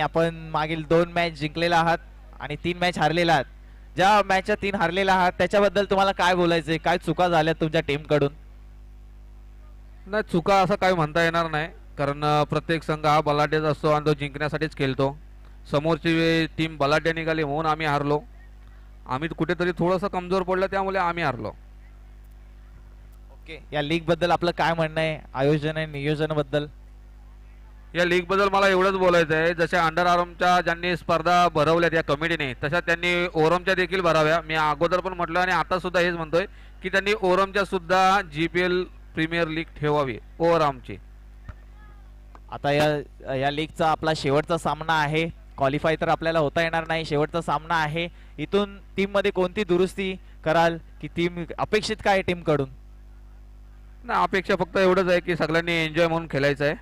आपण मागील दोन मॅच जिंकलेला आहात आणि तीन मॅच हारलेला आहात. ज्या मॅचच्या तीन हारलेला आहात त्याच्याबद्दल तुम्हाला काय बोलायचंय? काय चुका झाल्या तुमच्या टीमकडून? नाही चुका असं काही म्हणता येणार नाही. कारण प्रत्येक संघ हा बलाढ्यच असतो आणि तो जिंकण्यासाठीच खेळतो. समोरची टीम बलाढ्य निघाली म्हणून आम्ही हारलो. आम्ही कुठेतरी थोडंसं कमजोर पडलं त्यामुळे आम्ही हारलो. ओके. या लीगबद्दल आपलं काय म्हणणं आहे? आयोजन आणि नियोजनबद्दल? या लीगबद्दल मला एवढंच बोलायचं आहे जशा अंडर आर्मच्या ज्यांनी स्पर्धा भरवल्यात या कमिटीने तशा त्यांनी ओरमच्या देखील भराव्या. मी अगोदर पण म्हटलं आणि आता सुद्धा हेच म्हणतोय की त्यांनी ओरमच्या सुद्धा G P L premier league ठेवावी. ओरमची आता या या लीगचा आपला शेवटचा सामना आहे. क्वालिफाय तर आपल्याला होता येणार नाही. शेवटचा सामना आहे. इथून टीममध्ये कोणती दुरुस्ती कराल? की टीम अपेक्षित काय टीमकडून? ना अपेक्षा फक्त एवढंच आहे की सगळ्यांनी एन्जॉय म्हणून खेळायचं आहे.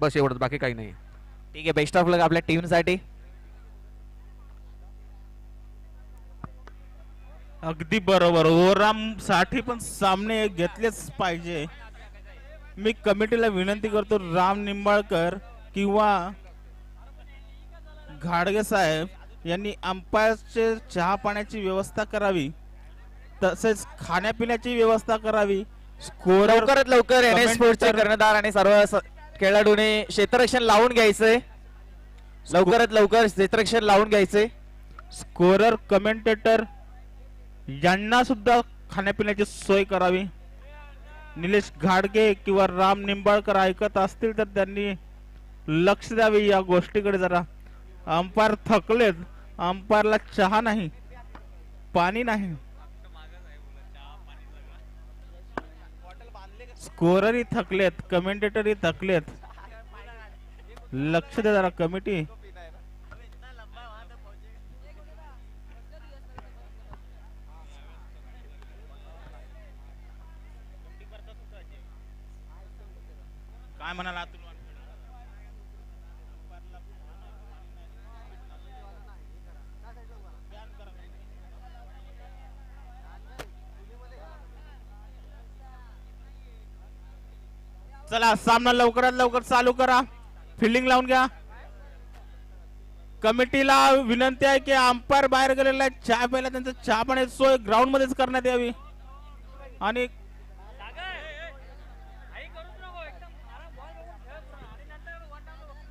बस एवढंच बाकी काही नाही. ठीक आहे बेस्ट ऑफ लक आपल्या टीमसाठी अगदी बरोबर. साठी पण सामने घेतलेच पाहिजे. मी कमिटीला विनंती करतो राम निंबाळकर किंवा घाडगे साहेब यांनी अंपायरचे चहा पाण्याची व्यवस्था करावी तसेच खाण्यापिण्याची व्यवस्था करावी. स्कोर लवकरात लवकर कर्णधार आणि सर्व खेळाडूने क्षेत्ररक्षण लावून घ्यायचंय. लवकरात लवकर क्षेत्ररक्षण लावून घ्यायचंय. स्कोरर कमेंटेटर यांना सुद्धा खाण्यापिण्याची सोय करावी. निलेश घाडगे किंवा राम निंबाळकर ऐकत असतील तर त्यांनी लक्ष द्यावे या गोष्टीकडे जरा. अंपायर थकलेत. अंपायरला चहा नाही. पाणी नाही. स्कोररही थकलेत कमेंटेटरही थकलेत. लक्ष दे जरा कमिटी काय म्हणाला चला सामना लवकरात लवकर चालू करा. फिल्डिंग लावून घ्या. कमिटीला विनंती आहे की अंपायर बाहेर गेलेला आहे चहा प्यायला त्यांचं चहा पाण्याची सोय ग्राउंड मध्येच करण्यात यावी. आणि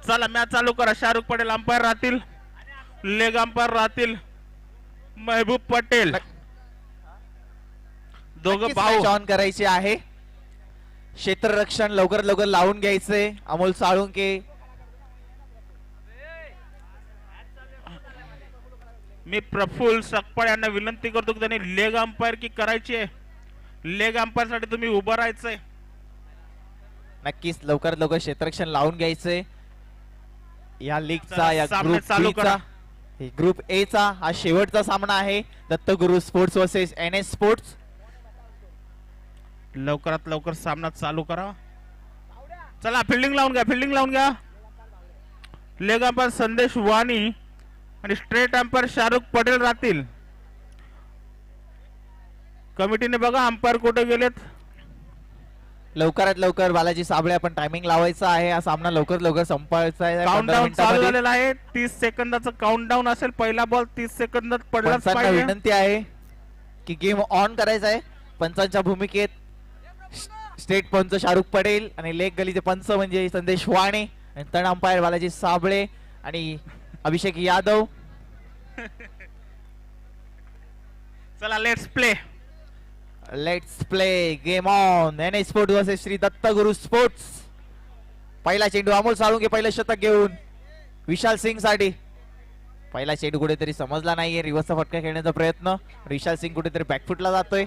चला मॅच चालू करा. शाहरुख पटेल अंपायर राहतील. लेग अंपायर राहतील. महबूब पटेल. दोघं भाऊ ऑन करायची आहे. क्षेत्ररक्षण लवकरात लवकर लावून घ्यायचंय अमोल साळुंके. मी प्रफुल्ल सकपाळ यांना विनंती करतो की त्यांनी लेग अंपायर की करायची आहे? लेग अंपायरसाठी तुम्ही उभं राहायचंय. नक्कीच लवकरात लवकर क्षेत्ररक्षण लावून घ्यायचंय या लीगचा या सामना ग्रुप चालू करा. ग्रुप ए चा हा शेवटचा सामना आहे. Dattaguru sports versus N S sports लवकरात लवकर सामना चालू करा. चला फिल्डिंग लावून घ्या फिल्डिंग लावून घ्या. लेग अंपायर संदेश वाणी आणि स्ट्रेट अंपायर शाहरुख पटेल राहतील. कमिटीने बघा अंपायर कुठे गेलेत? लवकरात लवकर बालाजी साबळे आपण टायमिंग लावायचा आहे. हा सामना लवकर लवकर संपवायचा आहे. काउंट 15 डाऊन चालू. झालेला आहे. तीस सेकंदाचं काउंट डाऊन असेल. पहिला बॉल तीस सेकंदात पाहिजे. विनंती आहे की गेम ऑन करायचा आहे. पंचांच्या भूमिकेत स्टेट पंच शाहरुख पटेल आणि लेग गलीचे पंच म्हणजे संदेश वाणे आणि तण अंपायर बालाजी साबळे आणि अभिषेक यादव. चला let's play let's play game on N S sport versus Shri Dattaguru sports पहिला चेंडू अमोल साळुंके पहिलं शतक घेऊन विशाल सिंगसाठी पहिला चेंडू कुठेतरी समजला नाहीये. रिव्हर्सचा फटका खेळण्याचा प्रयत्न. विशाल सिंग कुठेतरी बॅकफुटला जातोय.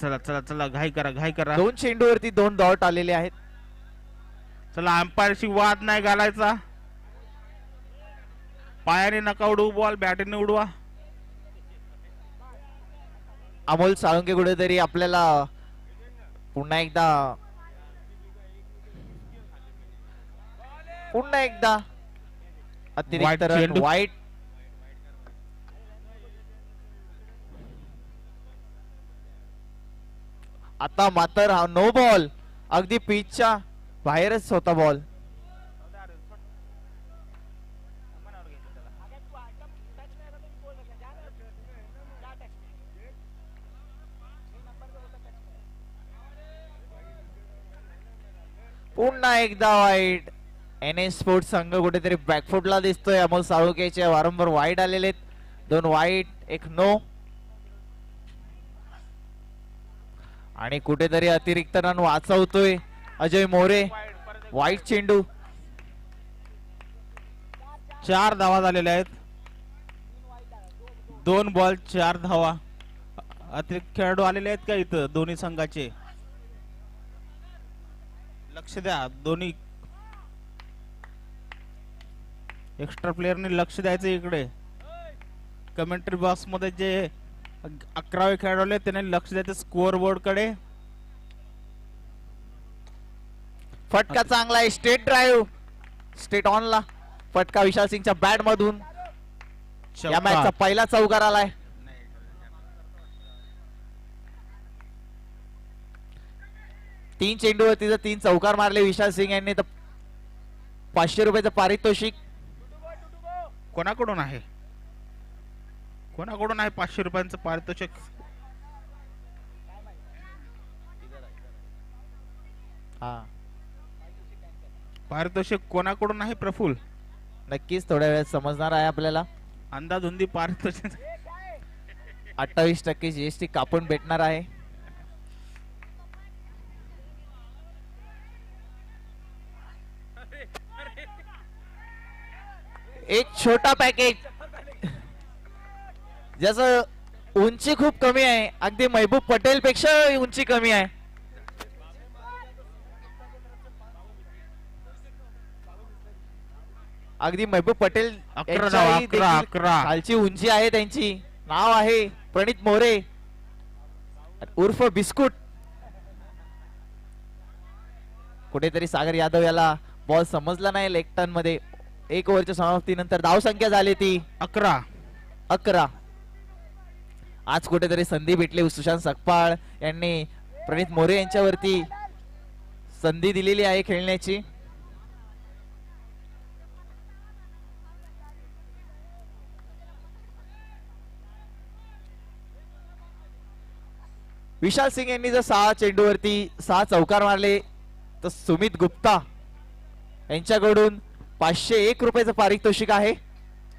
चला चला चला घाई करा घाई करा. दोन चेंडूवरती दोन डॉट आलेले आहेत. चला अंपायरशी वाद नाही घालायचा. पायाने नका उडवू बॉल बॅटीने उडवा. अमोल साळुंके कुठेतरी आपल्याला पुन्हा एकदा पुन्हा एकदा अतिरिक्त वाईट आता मात्र हा नो बॉल अगदी पिचच्या बाहेरच होता बॉल पुन्हा एकदा वाईट एन एस स्पोर्ट संघ कुठेतरी बॅकफुटला दिसतोय. अमोल साळुकेचे वारंवार वाईट आलेले आहेत. दोन वाईट एक नो आणि कुठेतरी अतिरिक्त रन वाचवतोय अजय मोरे. वाईट चेंडू. चार धावा झालेल्या आहेत. दोन बॉल चार धावा. अतिरिक्त खेळाडू आलेले आहेत का इथं दोन्ही संघाचे? लक्ष द्या दोन्ही. एक्स्ट्रा प्लेअरने लक्ष द्यायचं इकडे. कमेंट्री बॉक्समध्ये जे अकरावे खेळाडू आले त्यांनी लक्ष द्यायचं स्कोअर बोर्डकडे फटका चांगला आहे स्टेट ड्राईव्ह स्टेट ऑन ला. फटका विशाल सिंगच्या बॅट मधून. या. मॅचचा पहिला चौकार आलाय. तीन चेंडूवरती जर तीन चौकार मारले विशाल सिंग यांनी तर पाचशे रुपयाचं पारितोषिक. कोणाकडून आहे? कोणाकडून आहे पाचशे रुपयांचं पारितोषिक? हा. पारितोषिक कोणाकडून आहे प्रफुल नक्कीच थोड्या वेळात समजणार आहे आपल्याला. अंदाधुंदी पारितोषिक. अठ्ठावीस टक्के जीएसटी कापून भेटणार आहे. एक छोटा पॅकेज ज्याचं उंची खूप कमी आहे. अगदी महबूब पटेल पेक्षा उंची कमी आहे. अगदी महबूब पटेल अकरा यांच्याही धावा, अकरा, देखील अकरा. खालची उंची आहे त्यांची. नाव आहे प्रणित मोरे. उर्फ बिस्कुट. कुठेतरी सागर यादव याला बॉल समजला नाही लेफ्टनमध्ये. एक ओव्हरच्या समाप्तीनंतर धाव संख्या झाली ती. अकरा. अकरा. आज कुठेतरी संधी भेटली. सुशांत सकपाळ यांनी प्रणित मोरे यांच्यावरती संधी दिलेली आहे खेळण्याची. विशाल सिंग यांनी जर सहा चेंडूवरती सहा चौकार मारले तर सुमित गुप्ता यांच्याकडून पाचशे एक रुपयाचं पारितोषिक आहे.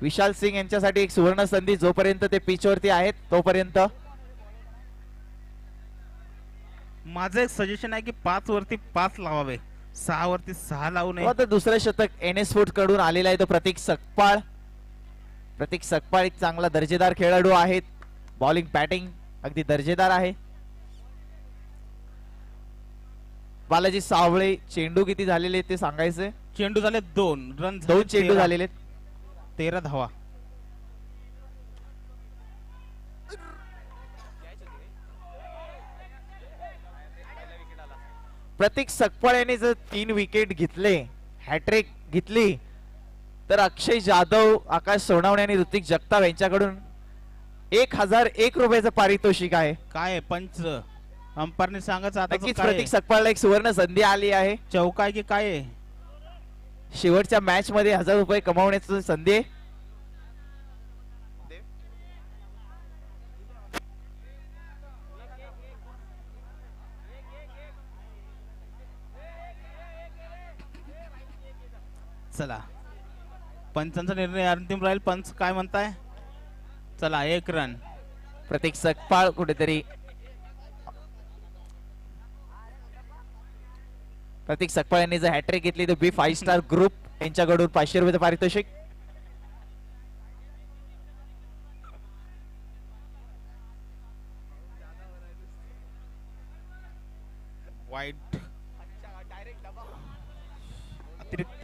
विशाल सिंग यांच्यासाठी एक सुवर्ण संधी जोपर्यंत ते पिच वरती आहेत तोपर्यंत. माझं एक सजेशन आहे की पाच वरती पाच लावावे. सहा वरती सहा लावू नये. आता दुसरं शतक एन एस फूडकडून आलेलं आहे तो प्रतीक सकपाळ. प्रतीक सकपाळ एक चांगला दर्जेदार खेळाडू आहेत. बॉलिंग बॅटिंग अगदी दर्जेदार आहे. बालाजी सावळे चेंडू किती झालेले ते सांगायचे? चेंडू झाले दोन. रन दोन चेंडू. झालेले आहेत. तेरा धावा. प्रतीक सकपाळ यांनी जर तीन विकेट घेतले हॅट्रिक घेतली तर अक्षय जाधव आकाश सोनावणे आणि ऋतिक जगताप यांच्याकडून एक हजार एक रुपयाचं पारितोषिक आहे. काय पंच. अंपायरने सांगायचं आता नक्कीच प्रतीक? सकपाळला एक सुवर्ण संधी आली आहे. चौका की काय आहे? शेवटच्या मॅच मध्ये हजार रुपये कमावण्याची संधी आहे. चला. पंचांचा निर्णय अंतिम राहील. पंच काय म्हणताय? चला एक रन प्रतीक सकपाळ कुठेतरी. प्रतीक सकपाळ यांनी जर हॅट्रिक घेतली तर बी फाईव्ह स्टार ग्रुप यांच्याकडून पाचशे रुपये पारितोषिक वाईट अतिरिक्त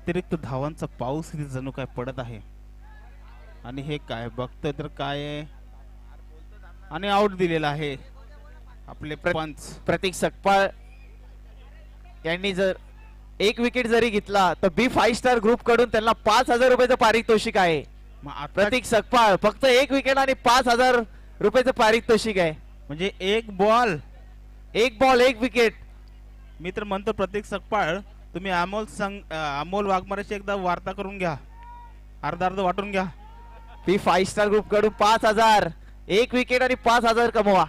अतिरिक्त धावांचा पाऊस इथे जणू काय पडत आहे. आणि हे काय बघतोय तर काय आहे? आणि आउट दिलेला आहे. आपले पंच. प्रतीक सकपाळ यांनी जर एक विकेट जरी घेतला तर बी फाईव्ह स्टार ग्रुपकडून त्यांना पाच हजार रुपयाचं पारितोषिक आहे. प्रतीक सकपाळ फक्त एक विकेट आणि पाच हजार रुपयाचं पारितोषिक आहे. म्हणजे एक बॉल एक बॉल एक विकेट मी तर म्हणतो प्रत्येक सकपाळ तुम्ही अमोल संग अमोल वाघमारेशी एकदा वार्ता करून घ्या. अर्धा अर्ध वाटून घ्या. बी फाईव्ह स्टार ग्रुपकडून पाच हजार. एक विकेट आणि पाच हजार कमवा.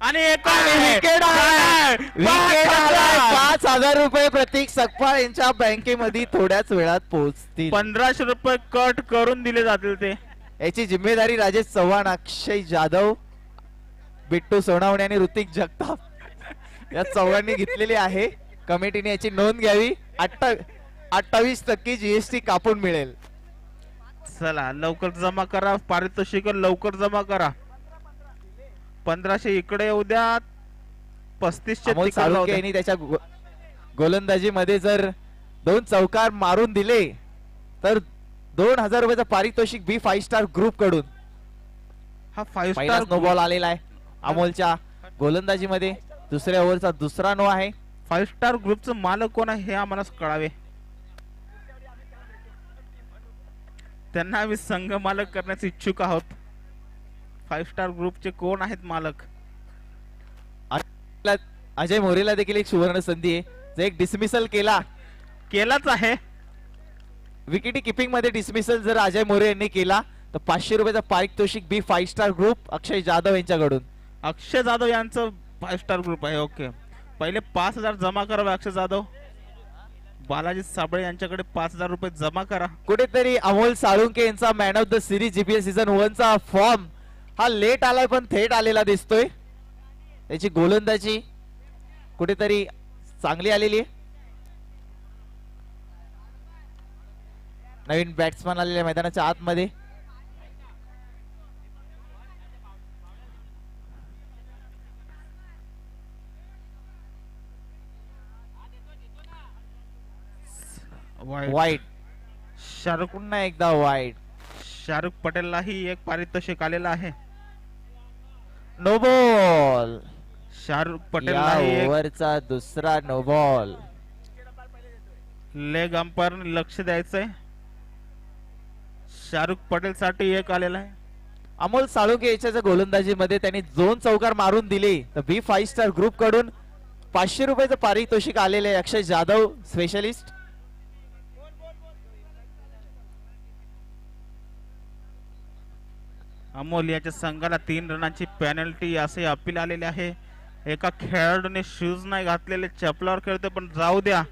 आणि विकेट आलाय विकेट आलाय पाच हजार. रुपये प्रतीक सकपाळ यांच्या बँकेमध्ये थोड्याच वेळात पोहोचतील. पंधराशे रुपये कट करून दिले जातील ते. याची जिम्मेदारी राजेश चव्हाण अक्षय जाधव बिट्टू सोनावणे आणि ऋतिक जगताप. या चव्हाणनी घेतलेली आहे. कमिटीने याची नोंद घ्यावी. अठ्ठा अठ्ठावीस टक्के जीएसटी कापून मिळेल. चला लवकर जमा करा. पारितोषिक लवकर जमा करा. पंधराशे इकडे येऊ द्या पस्तीसशे. यांनी त्याच्या गो- गोलंदाजीमध्ये जर दोन चौकार मारून दिले तर दोन हजार रुपयाचं पारितोषिक बी फाईव्ह स्टार ग्रुपकडून. हा फाईव्ह स्टार नो बॉल आलेला आहे. अमोलच्या गोलंदाजीमध्ये. दुसऱ्या ओव्हरचा दुसरा नो आहे. फाईव्ह स्टार ग्रुपचं मालक कोण आहे हे आम्हाला कळावे. त्यांना आम्ही संघ मालक करण्यास इच्छुक आहोत. फाईव्ह स्टार ग्रुपचे कोण आहेत मालक? अजय मोरेला देखील एक सुवर्ण संधी आहे. जर एक डिसमिसल केला. केलाच आहे. विकेटी किपिंगमध्ये डिसमिसल जर अजय मोरे यांनी केला तर पाचशे रुपयाचा पारितोषिक B five star group Akshay Jadhav यांच्याकडून. अक्षय जाधव यांचं फाईव्ह स्टार ग्रुप आहे ओके पहिले पाच हजार जमा करा अक्षय जाधव. बालाजी साबळे यांच्याकडे पाच हजार रुपये जमा करा. कुठेतरी अमोल साळुंके यांचा man of the series GPS season one चा फॉर्म हा लेट आलाय पण थेट आलेला दिसतोय. त्याची गोलंदाजी कुठेतरी चांगली आलेली आहे. नवीन बॅट्समन आलेल्या मैदानाच्या आतमध्ये. वाईट. वाईट शाहरुख पुन्हा एकदा वाईट शाहरुख पटेललाही एक पारितोषिक आलेलं आहे. नो बॉल शाहरुख एक ओव्हरचा दुसरा नो बॉल लेग अंपायर लक्ष द्यायचंय. शाहरुख पटेल साठी एक आलेला आहे. अमोल साळुंके याच्या गोलंदाजीमध्ये त्यांनी दोन चौकार मारून दिले. तर बी फाईव्ह स्टार ग्रुपकडून पाचशे रुपयाचं पारितोषिक आलेले अक्षय जाधव स्पेशलिस्ट अमोल याच्या संघाला तीन रनांची पेनल्टी असे अपील आलेले आहे. एका खेळाडूने शूज नाही घातलेले चपलावर खेळतो पण जाऊ द्या.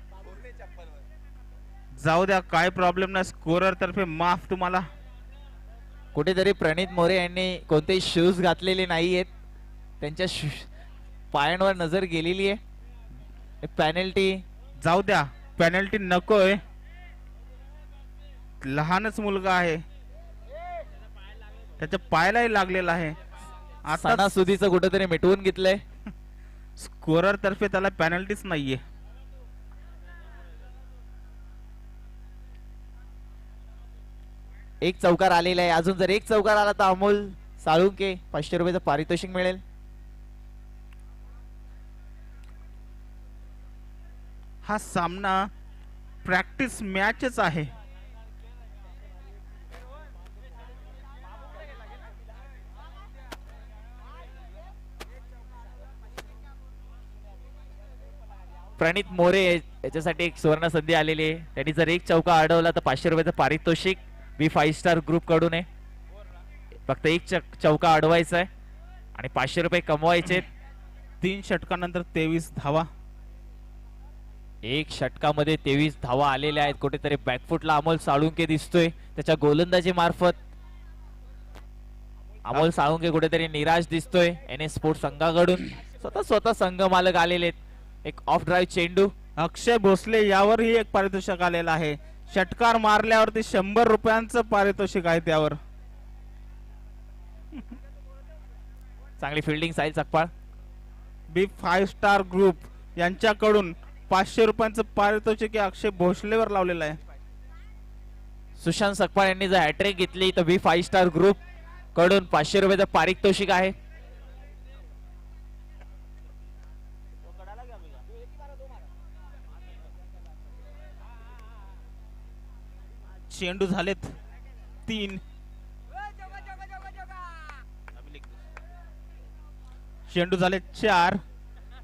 जाऊ द्या काय प्रॉब्लेम नाही स्कोरर तर्फे माफ तुम्हाला. कुठेतरी प्रणित मोरे यांनी कोणतेही शूज घातलेले नाही आहेत त्यांच्या शू- पायांवर नजर गेलेली आहे. पॅनल्टी जाऊ द्या पेनल्टी नकोय. लहानच मुलगा आहे. त्याच्या पायालाही लागलेला आहे. आता सणासुदीचं कुठेतरी मिटवून घेतलंय. स्कोरर तर्फे त्याला पेनल्टीच नाहीये. एक चौकार आलेला आहे. अजून जर एक चौकार आला तर अमोल साळुंके पाचशे रुपयाचं पारितोषिक मिळेल. हा सामना प्रॅक्टिस मॅचच आहे. प्रणित मोरे याच्यासाठी एक सुवर्ण संधी आलेली आहे. त्यांनी जर एक चौका अडवला तर पाचशे रुपयाचं पारितोषिक बी फाईव्ह स्टार ग्रुपकडून आहे. फक्त एक चक- अडवायचा आहे. आणि पाचशे रुपये कमवायचे. तीन षटकानंतर तेवीस धावा. एक षटकामध्ये तेवीस धावा आलेल्या आहेत. कुठेतरी बॅकफुटला अमोल साळुंके दिसतोय. त्याच्या गोलंदाजी मार्फत अमोल साळुंके कुठेतरी निराश दिसतोय. एन एस स्पोर्ट संघाकडून. स्वतः स्वतः संघ मालक आलेले आहेत. एक ऑफ ड्राईव्ह चेंडू. अक्षय भोसले यावरही एक पारितोषिक आलेलं आहे. षटकार मारल्यावरती शंभर रुपयांचं पारितोषिक आहे त्यावर. चांगली fielding Sail Sakpal B five star group. यांच्याकडून पाचशे रुपयांचं पारितोषिक अक्षय भोसलेवर लावलेलं आहे. सुशांत सकपाळ यांनी जर हॅट्रिक घेतली तर बी फाईव्ह स्टार ग्रुपकडून पाचशे रुपयाचं पारितोषिक आहे. चेंडू झालेत. तीन. चेंडू झाले चार.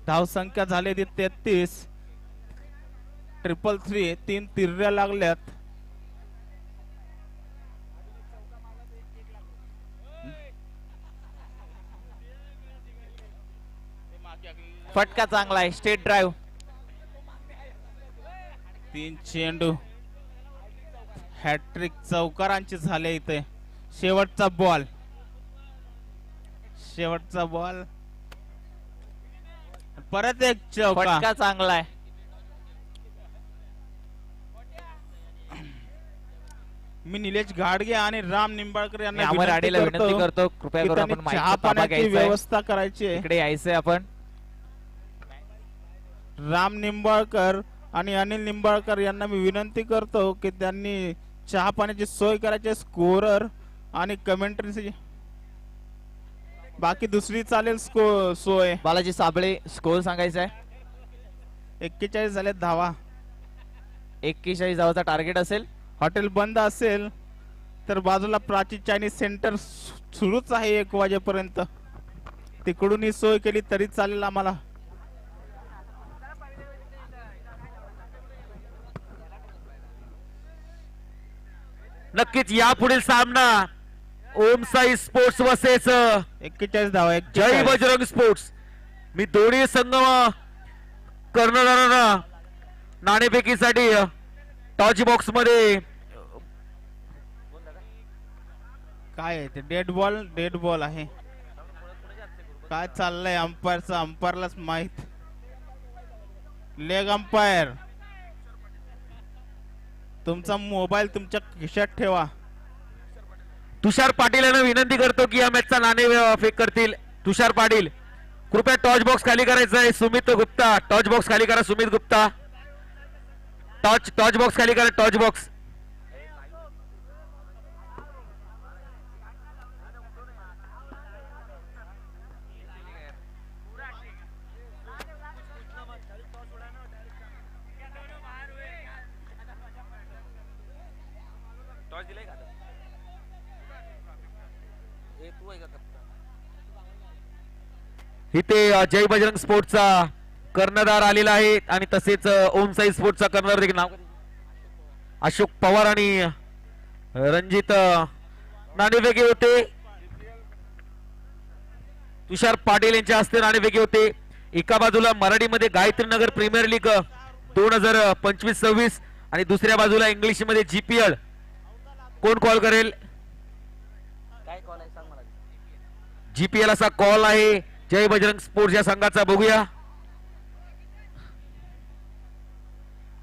धावसंख्या झाली ती तेहतीस. ट्रिपल थ्री तीन तिर्या लागल्यात. फटका चांगला आहे. स्टेट ड्राईव्ह तीन चेंडू हॅट्रिक चौकारांचे झाले इथे. शेवटचा बॉल शेवटचा बॉल परत एक चौका. चांगला आहे. मी निलेश घाडगे आणि राम निंबाळकर यांना आडीला विनंती करतो कृपया करून आपण चहा पाण्याची. व्यवस्था करायची. इकडे यायचंय आपण. राम निंबाळकर आणि अनिल निंबाळकर यांना मी विनंती करतो की त्यांनी चहा पाण्याची सोय करायची स्कोरर आणि कमेंट्रीची बाकी दुसरी चालेल स्को सोय. बालाजी साबळे स्कोर सांगायचा आहे. एक्केचाळीस झाले धावा. एक्केचाळीस धावाचा टार्गेट असेल. हॉटेल बंद असेल तर बाजूला प्राची चायनीज सेंटर सुरूच आहे एक वाजेपर्यंत. तिकडूनही सोय केली तरी चालेल आम्हाला. नक्कीच यापुढील सामना. ओम साई स्पोर्ट्स वर्सेस एक्केचाळीस धावा जय 41. बजरंग स्पोर्ट्स. मी दोन्ही संघ कर्णधारांना नाणेफेकीसाठी टॉच बॉक्समध्ये काय आहे ते? डेड बॉल डेड बॉल आहे. काय चाललंय अंपायरचं? अंपायरलाच माहीत. लेग अंपायर तुमचा मोबाईल तुमच्या खिशात ठेवा. तुषार पाटील यांना विनंती करतो की या मॅचचा नाणे फेक करतील. तुषार पाटील कृपया टॉच बॉक्स खाली करायचा आहे. सुमित गुप्ता टॉच बॉक्स खाली करा सुमित गुप्ता. टॉच टॉच बॉक्स खाली करा टॉच बॉक्स इथे जय बजरंग स्पोर्टचा कर्णधार आलेला आहे आणि तसेच ओम साई स्पोर्टचा कर्णधार देखील नाव अशोक पवार आणि रणजित अ, होते. तुषार पाटील यांच्या हस्ते नाणेफेकी होते. एका बाजूला मराठीमध्ये गायत्री नगर प्रीमियर लीग दोन हजार पंचवीस सव्वीस आणि दुसऱ्या बाजूला इंग्लिशमध्ये जीपीएल कोण कॉल करेल? जीपीएल असा कॉल आहे. जय बजरंग स्पोर्ट्स या संघाचा. बघूया.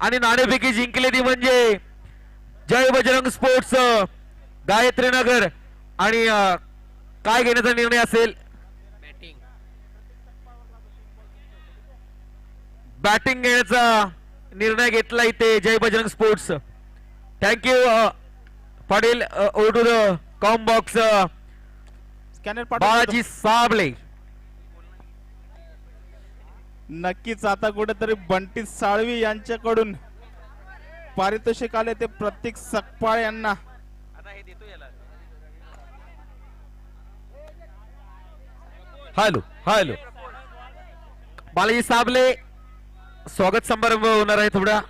आणि नाणेफेकी जिंकली ती म्हणजे जय बजरंग स्पोर्ट्स गायत्री नगर. आणि काय घेण्याचा निर्णय असेल? बॅटिंग. घेण्याचा निर्णय घेतला इथे Jay Bajrang sports. Thank you Patil O to the com box scanner Balaji Sable. नक्कीच आता कुठेतरी बंटी साळवी यांच्याकडून पारितोषिक आले ते प्रतीक सकपाळ यांना. Hello hello. बालाजी साबले स्वागत समारंभ होणार आहे थोडा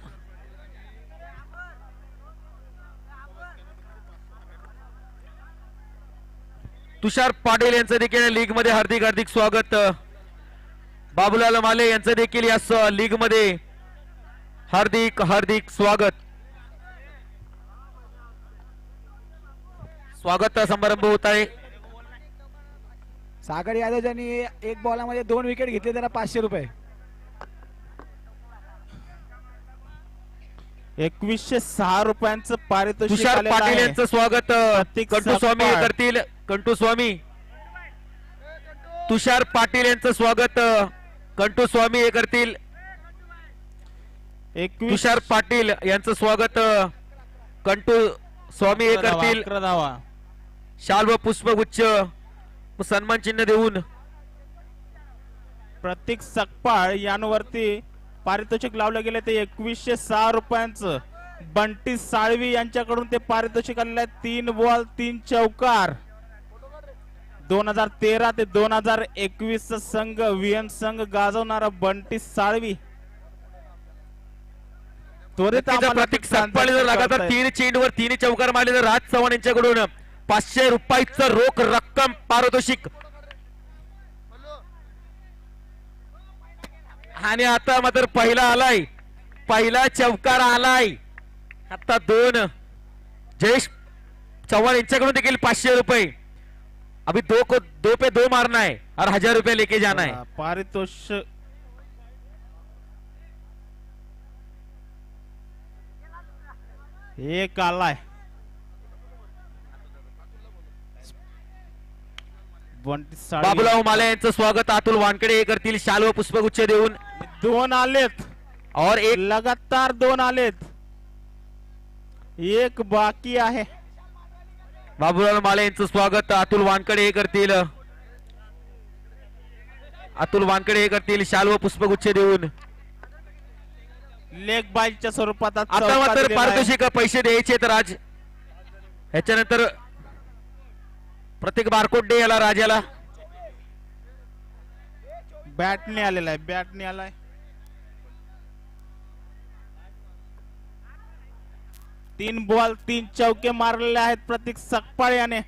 तुषार पाटील यांचं देखील लीगमध्ये हार्दिक हार्दिक स्वागत. बाबूलाल माले यांचं देखील या लीगमध्ये हार्दिक हार्दिक स्वागत. स्वागत समारंभ होत आहे. सागर यादव ज्यांनी एक बॉलामध्ये दोन विकेट घेतले त्यांना पाचशे रुपये. एकवीसशे सहा रुपयांचं पारितोषिक तुषार पाटील. यांचं स्वागत. स्वामी. करतील. कंटू स्वामी. तुषार पाटील यांचं स्वागत कंटू स्वामी हे करतील. तुषार पाटील यांचं स्वागत कंटू स्वामी हे करतील. शाल व पुष्पगुच्छ सन्मान चिन्ह देऊन. प्रतीक सकपाळ यांवरती पारितोषिक लावलं गेले ते एकवीसशे सहा रुपयांचं. बंटी साळवी यांच्याकडून ते पारितोषिक आलेले आहे. तीन बॉल तीन चौकार. दोन हजार तेरा ते दोन हजार एकवीस संघ विएम संघ गाजवणारा बंटी साळवी. त्वरित प्रतीक जर लगातार. तीन चेंडूवर तीन चौकार मारले तर राज चव्हाण यांच्याकडून पाचशे रुपयाचं रोख रक्कम पारितोषिक आणि आता मात्र पहिला आलाय. पहिला चौकार आलाय. आता दोन. जयेश चव्हाण यांच्याकडून देखील पाचशे रुपये. अभी दो को दो पे दो मारना है और हजार रुपये लेके जाना है। पारितोषिक एक आलाय साळवी. बाबूराव माले यांचं स्वागत अतुल वानकडे हे करतील. शाल व पुष्पगुच्छ देऊन. दोन आलेत. और एक लगातार दोन आलेत. एक बाकी आहे. बाबूराव माले यांचं स्वागत अतुल वानकडे हे करतील. अतुल वानकडे हे करतील शाल व पुष्पगुच्छ देऊन. लेग बाईच्या स्वरूपात आज आता मात्र. पारितोषिक पैसे द्यायचे तर राज? ह्याच्यानंतर प्रत्येक बारकोड डे याला राजाला. बॅटने आलेला आहे बॅटने आलाय. तीन बॉल तीन चौके मारलेले आहेत प्रतीक सकपाळ याने.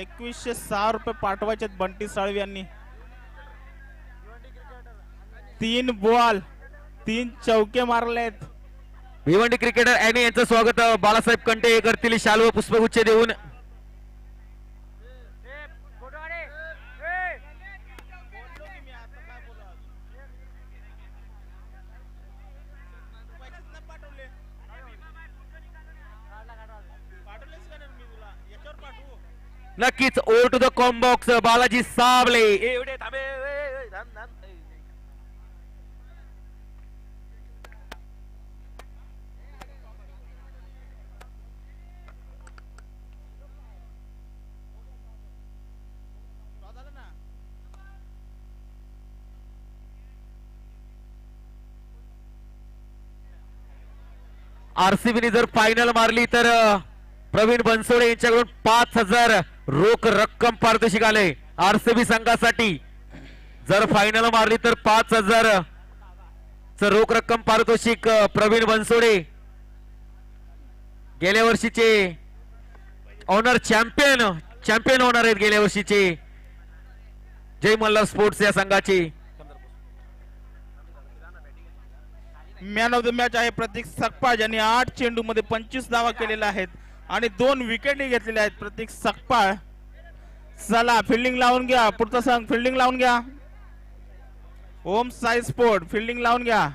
एकवीसशे सहा रुपये पाठवायचे आहेत बंटी साळवी यांनी. तीन बॉल तीन चौके मारले आहेत. भिवंडी क्रिकेटर यांनी यांचं स्वागत. बाळासाहेब कंटे करतील शाल व पुष्पगुच्छ देऊन नक्कीच ओ टू द कॉम्बॉक्स बालाजी साबले एवढे थांबे. आरसीबीने जर फायनल मारली तर प्रवीण बनसोडे यांच्याकडून पाच हजार रोख रक्कम पारदर्शक आले आरसीबी संघासाठी. जर फायनल मारली तर पाच हजार. च रोख रक्कम पारितोषिक प्रवीण बनसोडे. गेल्या वर्षीचे ऑनर चॅम्पियन चॅम्पियन होणार आहेत गेल्या वर्षीचे. जय मल्हार स्पोर्ट्स या संघाचे. मॅन ऑफ द मॅच आहे प्रतीक सकपाज यांनी आठ चेंडू मध्ये पंचवीस धावा केलेल्या आहेत. आणि दोन विकेटही घेतलेल्या आहेत. प्रतीक सकपाळ. चला फिल्डिंग लावून घ्या. पुढचा संघ फिल्डिंग लावून घ्या. ओम साई स्पोर्ट फिल्डिंग लावून घ्या.